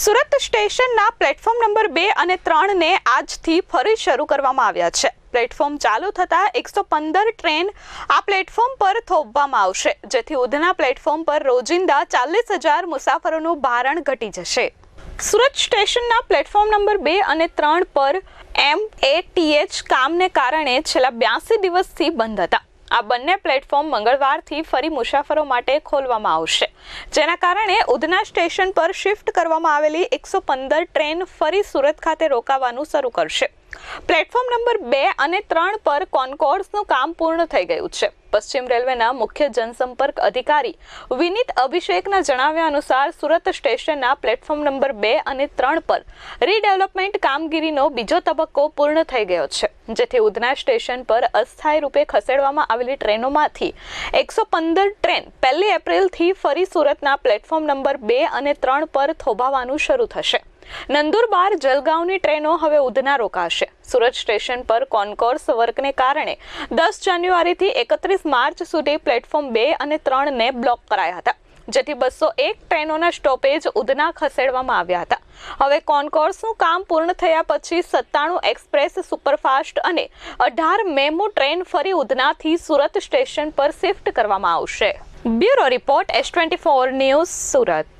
સુરત સ્ટેશનના platform number બે અને ત્રણને આજથી ફરી શરૂ કરવામાં આવ્યા છે. પ્લેટફોર્મ ચાલુ થતાં એકસો પંદર ટ્રેન આ પ્લેટફોર્મ પર થોપવામાં આવશે, જેથી ઉધના પ્લેટફોર્મ પર રોજિંદા ચાલીસ હજાર મુસાફરોનું ભારણ ઘટી જશે. સુરત સ્ટેશનના પ્લેટફોર્મ નંબર બે અને ત્રણ પર એમ એ ટીએચ કામને કારણે છેલ્લા બ્યાસી દિવસથી બંધ હતા. આ બંને પ્લેટફોર્મ મંગળવારથી ફરી મુસાફરો માટે ખોલવામાં આવશે. જેના કારણે ઉધના સ્ટેશન પર શિફ્ટ કરવામાં આવેલી એકસો પંદર ટ્રેન ફરી સુરત ખાતે રોકાવાનું શરૂ કરશે. પ્લેટફોર્મ નંબર બે અને ત્રણ પર કોન્કોર્સનું કામ પૂર્ણ થઈ ગયું છે. પશ્ચિમ રેલવેના મુખ્ય જનસંપર્ક અધિકારી વિનીત અભિષેકના જણાવ્યા અનુસાર સુરત સ્ટેશનના પ્લેટફોર્મ નંબર બે અને ત્રણ પર રીડેવલપમેન્ટ કામગીરીનો બીજો તબક્કો પૂર્ણ થઈ ગયો છે, જેથી ઉધના સ્ટેશન પર અસ્થાયી રૂપે ખસેડવામાં આવેલી ટ્રેનોમાંથી એકસો પંદર ટ્રેન પહેલી એપ્રિલથી ફરી સુરતના પ્લેટફોર્મ નંબર બે અને ત્રણ પર થોભાવાનું શરૂ થશે. નંદુરબાર જલગાંવની ટ્રેનો હવે ઉધના રોકાશે. સુરત સ્ટેશન પર કોન્કોર્સ વર્કને કારણે દસ જાન્યુઆરીથી એકત્રીસ માર્ચ સુધી પ્લેટફોર્મ બે અને ત્રણને બ્લોક કરાયા હતા, જેથી બસો એક ટ્રેનોના સ્ટોપેજ ઉધના ખસેડવામાં આવ્યા હતા. હવે કોન્કોર્સનું કામ પૂર્ણ થયા પછી સત્તાણું એક્સપ્રેસ સુપરફાસ્ટ અને અઢાર મેમુ ટ્રેન ફરી ઉધનાથી સુરત સ્ટેશન પર શિફ્ટ કરવામાં આવશે. Bureau report S twenty four news Surat.